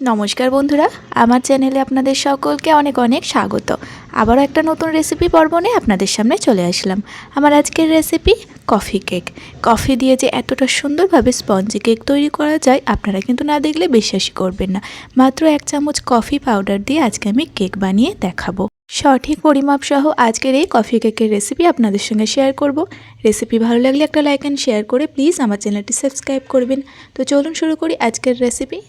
নমস্কার বন্ধুরা, আমার চ্যানেলে আপনাদের সকলকে অনেক অনেক স্বাগত। আবারও একটা নতুন রেসিপি পর্ব নিয়ে আপনাদের সামনে চলে আসলাম। আমার আজকের রেসিপি কফি কেক কফি দিয়ে যে এতটা সুন্দরভাবে স্পঞ্জি কেক তৈরি করা যায়, আপনারা কিন্তু না দেখলে বিশ্বাসই করবেন না। মাত্র এক চামচ কফি পাউডার দিয়ে আজকে আমি কেক বানিয়ে দেখাবো। সঠিক পরিমাপ সহ আজকের এই কফি কেকের রেসিপি আপনাদের সঙ্গে শেয়ার করব। রেসিপি ভালো লাগলে একটা লাইক অ্যান্ড শেয়ার করে প্লিজ আমার চ্যানেলটি সাবস্ক্রাইব করবেন। তো চলুন শুরু করি আজকের রেসিপি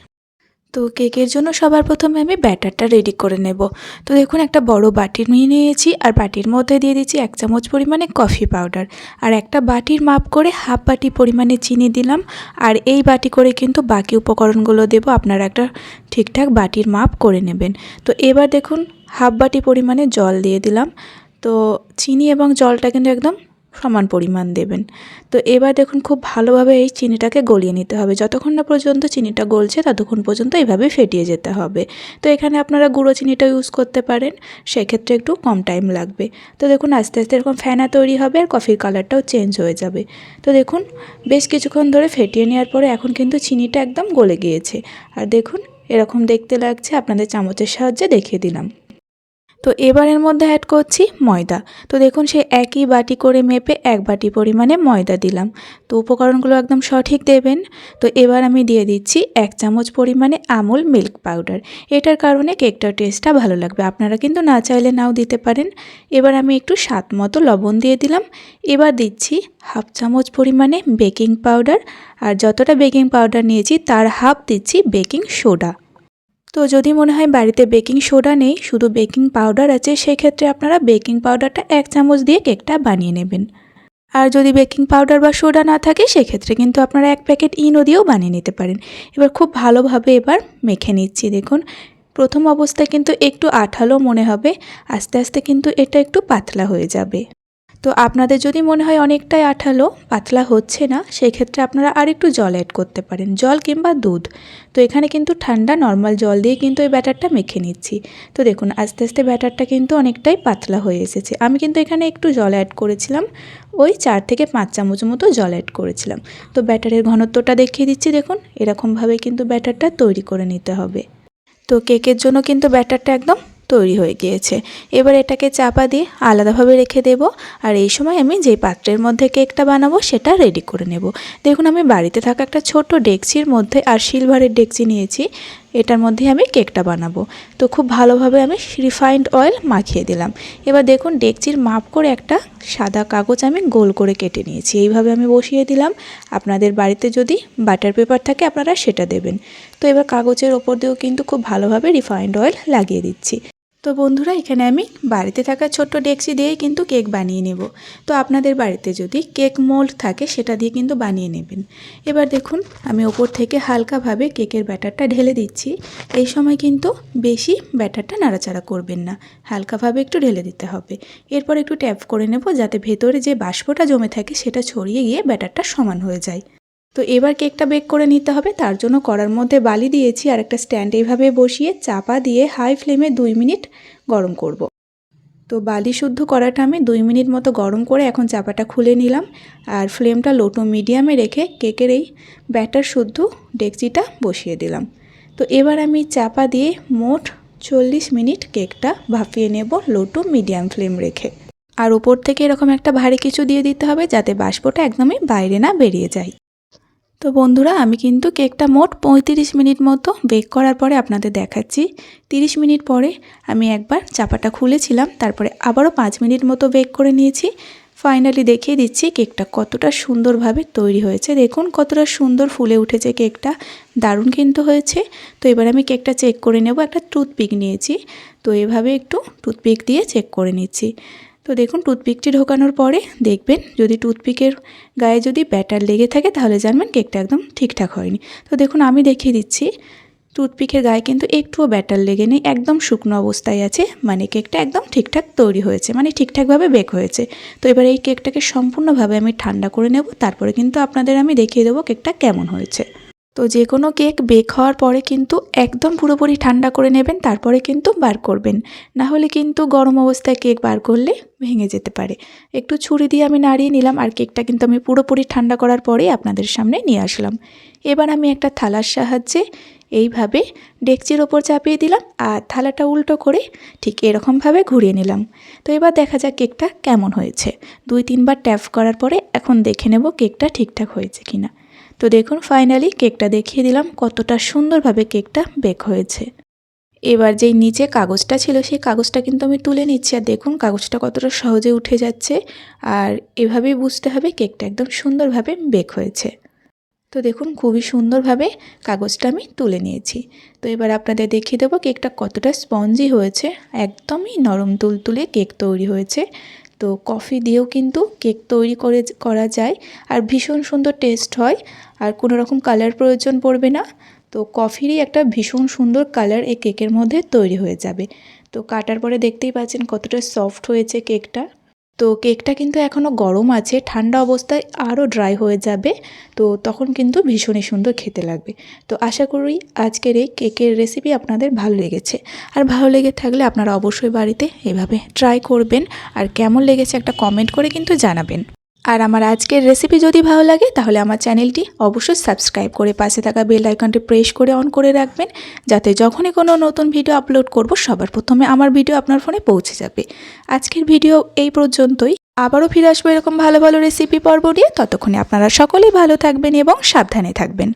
তো কেকের জন্য সবার প্রথমে আমি ব্যাটারটা রেডি করে নেব। তো দেখুন, একটা বড় বাটি নিয়ে নিয়েছি আর বাটির মধ্যে দিয়ে দিচ্ছি এক চামচ পরিমাণে কফি পাউডার। আর একটা বাটির মাপ করে হাফ বাটি পরিমাণে চিনি দিলাম। আর এই বাটি করে কিন্তু বাকি উপকরণগুলো দেব। আপনারা একটা ঠিকঠাক বাটির মাপ করে নেবেন। তো এবার দেখুন, হাফ বাটি পরিমাণে জল দিয়ে দিলাম। তো চিনি এবং জলটা কিন্তু একদম সমান পরিমাণ দেবেন। তো এবার দেখুন খুব ভালোভাবে এই চিনিটাকে গলিয়ে নিতে হবে। যতক্ষণ না পর্যন্ত চিনিটা গলছে, ততক্ষণ পর্যন্ত এইভাবে ফেটিয়ে যেতে হবে। তো এখানে আপনারা গুঁড়ো চিনিটা ইউজ করতে পারেন, সেক্ষেত্রে একটু কম টাইম লাগবে। তো দেখুন আস্তে আস্তে এরকম ফ্যানা তৈরি হবে আর কফির কালারটাও চেঞ্জ হয়ে যাবে। তো দেখুন বেশ কিছুক্ষণ ধরে ফেটিয়ে নেওয়ার পরে এখন কিন্তু চিনিটা একদম গলে গিয়েছে। আর দেখুন এরকম দেখতে লাগছে, আপনাদের চামচের সাহায্যে দেখিয়ে দিলাম। তো এবারের মধ্যে অ্যাড করছি ময়দা। তো দেখুন, সে একই বাটি করে মেপে এক বাটি পরিমাণে ময়দা দিলাম। তো উপকরণগুলো একদম সঠিক দেবেন। তো এবার আমি দিয়ে দিচ্ছি এক চামচ পরিমাণে আমুল মিল্ক পাউডার। এটার কারণে কেকটার টেস্টটা ভালো লাগবে। আপনারা কিন্তু না চাইলে নাও দিতে পারেন। এবার আমি একটু স্বাদ মতো লবণ দিয়ে দিলাম। এবার দিচ্ছি হাফ চামচ পরিমাণে বেকিং পাউডার। আর যতটা বেকিং পাউডার নিয়েছি, তার হাফ দিচ্ছি বেকিং সোডা। তো যদি মনে হয় বাড়িতে বেকিং সোডা নেই, শুধু বেকিং পাউডার আছে, সেক্ষেত্রে আপনারা বেকিং পাউডারটা এক চামচ দিয়ে কেকটা বানিয়ে নেবেন। আর যদি বেকিং পাউডার বা সোডা না থাকে, সেক্ষেত্রে কিন্তু আপনারা এক প্যাকেট ইনো দিয়েও বানিয়ে নিতে পারেন। এবার খুব ভালোভাবে এবার মেখে নিচ্ছি, দেখুন। প্রথম অবস্থায় কিন্তু একটু আঠালো মনে হবে, আস্তে আস্তে কিন্তু এটা একটু পাতলা হয়ে যাবে। তো আপনাদের যদি মনে হয় অনেকটাই আঠালো, পাতলা হচ্ছে না, সেক্ষেত্রে আপনারা আর একটু জল অ্যাড করতে পারেন। জল কিংবা দুধ। তো এখানে কিন্তু ঠান্ডা নর্মাল জল দিয়ে কিন্তু এই ব্যাটারটা মেখে নিচ্ছি। তো দেখুন, আস্তে আস্তে ব্যাটারটা কিন্তু অনেকটাই পাতলা হয়ে এসেছে। আমি কিন্তু এখানে একটু জল অ্যাড করেছিলাম। ওই চার থেকে পাঁচ চামচ মতো জল অ্যাড করেছিলাম। তো ব্যাটারের ঘনত্বটা দেখিয়ে দিচ্ছি, দেখুন। এরকমভাবে কিন্তু ব্যাটারটা তৈরি করে নিতে হবে। তো কেকের জন্য কিন্তু ব্যাটারটা একদম তৈরি হয়ে গিয়েছে। এবার এটাকে চাপা দিয়ে আলাদাভাবে রেখে দেব আর এই সময় আমি যে পাত্রের মধ্যে কেকটা বানাবো সেটা রেডি করে নেব। দেখুন, আমি বাড়িতে থাকা একটা ছোট ডেকচির মধ্যে আর সিলভারের ডেকচি নিয়েছি, এটার মধ্যে আমি কেকটা বানাবো। তো খুব ভালোভাবে আমি রিফাইন্ড অয়েল মাখিয়ে দিলাম। এবার দেখুন, ডেকচির মাপ করে একটা সাদা কাগজ আমি গোল করে কেটে নিয়েছি। এইভাবে আমি বসিয়ে দিলাম। আপনাদের বাড়িতে যদি বাটার পেপার থাকে, আপনারা সেটা দেবেন। তো এবার কাগজের ওপর দিয়েও কিন্তু খুব ভালোভাবে রিফাইন্ড অয়েল লাগিয়ে দিচ্ছি। তো বন্ধুরা, এখানে আমি বাড়িতে থাকা ছোট্ট ডেকচি দিয়েই কিন্তু কেক বানিয়ে নেব। তো আপনাদের বাড়িতে যদি কেক মোল্ড থাকে, সেটা দিয়ে কিন্তু বানিয়ে নেবেন। এবার দেখুন, আমি ওপর থেকে হালকাভাবে কেকের ব্যাটারটা ঢেলে দিচ্ছি। এই সময় কিন্তু বেশি ব্যাটারটা নাড়াচাড়া করবেন না। হালকাভাবে একটু ঢেলে দিতে হবে। এরপর একটু ট্যাপ করে নেব, যাতে ভেতরে যে বাষ্পটা জমে থাকে, সেটা ছড়িয়ে গিয়ে ব্যাটারটা সমান হয়ে যায়। তো এবার কেকটা বেক করে নিতে হবে। তার জন্য কড়ার মধ্যে বালি দিয়েছি আর একটা স্ট্যান্ড এইভাবে বসিয়ে চাপা দিয়ে হাই ফ্লেমে দুই মিনিট গরম করব। তো বালি শুদ্ধ কড়াটা আমি দুই মিনিট মতো গরম করে এখন চাপাটা খুলে নিলাম আর ফ্লেমটা লো টু মিডিয়ামে রেখে কেকের এই ব্যাটার শুদ্ধ ডেকচিটা বসিয়ে দিলাম। তো এবার আমি চাপা দিয়ে মোট চল্লিশ মিনিট কেকটা ভাপিয়ে নেব লো টু মিডিয়াম ফ্লেম রেখে। আর উপর থেকে এরকম একটা ভারী কিছু দিয়ে দিতে হবে যাতে বাষ্পটা একদমই বাইরে না বেরিয়ে যায়। তো বন্ধুরা, আমি কিন্তু কেকটা মোট পঁয়ত্রিশ মিনিট মতো বেক করার পরে আপনাদের দেখাচ্ছি। তিরিশ মিনিট পরে আমি একবার চাপাটা খুলেছিলাম, তারপরে আবারও পাঁচ মিনিট মতো বেক করে নিয়েছি। ফাইনালি দেখিয়ে দিচ্ছি কেকটা কতটা সুন্দরভাবে তৈরি হয়েছে। দেখুন কতটা সুন্দর ফুলে উঠেছে কেকটা, দারুণ কিন্তু হয়েছে। তো এবার আমি কেকটা চেক করে নেব, একটা টুথপিক নিয়েছি। তো এভাবে একটু টুথপিক দিয়ে চেক করে নিচ্ছি। তো দেখুন, টুথপিকটি ঢোকানোর পরে দেখবেন যদি টুথপিকের গায়ে যদি ব্যাটার লেগে থাকে, তাহলে জানবেন কেকটা একদম ঠিকঠাক হয়নি। তো দেখুন, আমি দেখিয়ে দিচ্ছি, টুথপিকের গায়ে কিন্তু একটুও ব্যাটার লেগে নেই, একদম শুকনো অবস্থায় আছে মানে কেকটা একদম ঠিকঠাক তৈরি হয়েছে মানে ঠিকঠাকভাবে বেক হয়েছে। তো এবার এই কেকটাকে সম্পূর্ণভাবে আমি ঠান্ডা করে নেব, তারপরে কিন্তু আপনাদের আমি দেখিয়ে দেবো কেকটা কেমন হয়েছে। তো যে কোনো কেক বেক হওয়ার পরে কিন্তু একদম পুরোপুরি ঠান্ডা করে নেবেন, তারপরে কিন্তু বার করবেন। না হলে কিন্তু গরম অবস্থায় কেক বার করলে ভেঙে যেতে পারে। একটু ছুরি দিয়ে আমি নাড়িয়ে নিলাম আর কেকটা কিন্তু আমি পুরোপুরি ঠান্ডা করার পরেই আপনাদের সামনে নিয়ে আসলাম। এবার আমি একটা থালার সাহায্যে এইভাবে ডেকচির ওপর চাপিয়ে দিলাম আর থালাটা উল্টো করে ঠিক এরকমভাবে ঘুরিয়ে নিলাম। তো এবার দেখা যাক কেকটা কেমন হয়েছে। দুই তিনবার ট্যাপ করার পরে এখন দেখে নেব কেকটা ঠিকঠাক হয়েছে কিনা। তো দেখুন ফাইনালি কেকটা দেখিয়ে দিলাম কতটা সুন্দরভাবে কেকটা বেক হয়েছে। এবার যেই নিচে কাগজটা ছিল, সেই কাগজটা কিন্তু আমি তুলে নিচ্ছি। আর দেখুন, কাগজটা কতটা সহজে উঠে যাচ্ছে আর এভাবেই বুঝতে হবে কেকটা একদম সুন্দরভাবে বেক হয়েছে। তো দেখুন, খুবই সুন্দরভাবে কাগজটা আমি তুলে নিয়েছি। তো এবার আপনাদের দেখিয়ে দেবো কেকটা কতটা স্পঞ্জি হয়েছে। একদমই নরম তুলতুলে কেক তৈরি হয়েছে। তো কফি দিয়েও কিন্তু কেক তৈরি করে করা যায়। আর ভীষণ সুন্দর টেস্ট হয়। আর কোনো রকম কালার প্রয়োজন পড়বে না। তো কফিরই একটা ভীষণ সুন্দর কালার এই কেকের মধ্যে তৈরি হয়ে যাবে। তো কাটার পরে দেখতেই পাচ্ছেন কতটা সফট হয়েছে কেকটা। তো কেকটা কিন্তু এখনও গরম আছে, ঠান্ডা অবস্থায় আরও ড্রাই হয়ে যাবে, তো তখন কিন্তু ভীষণই সুন্দর খেতে লাগবে। তো আশা করি আজকের এই কেকের রেসিপি আপনাদের ভালো লেগেছে। আর ভালো লেগে থাকলে আপনারা অবশ্যই বাড়িতে এভাবে ট্রাই করবেন, আর কেমন লেগেছে একটা কমেন্ট করে কিন্তু জানাবেন। আর আমার আজকের রেসিপি যদি ভালো লাগে, তাহলে আমার চ্যানেলটি অবশ্যই সাবস্ক্রাইব করে পাশে থাকা বেল আইকনটি প্রেস করে অন করে রাখবেন, যাতে যখনই কোনো নতুন ভিডিও আপলোড করব, সবার প্রথমে আমার ভিডিও আপনার ফোনে পৌঁছে যাবে। আজকের ভিডিও এই পর্যন্তই। আবারও ফিরে আসব এরকম ভালো ভালো রেসিপি পর্ব নিয়ে। ততক্ষণে আপনারা সকলেই ভালো থাকবেন এবং সাবধানে থাকবেন।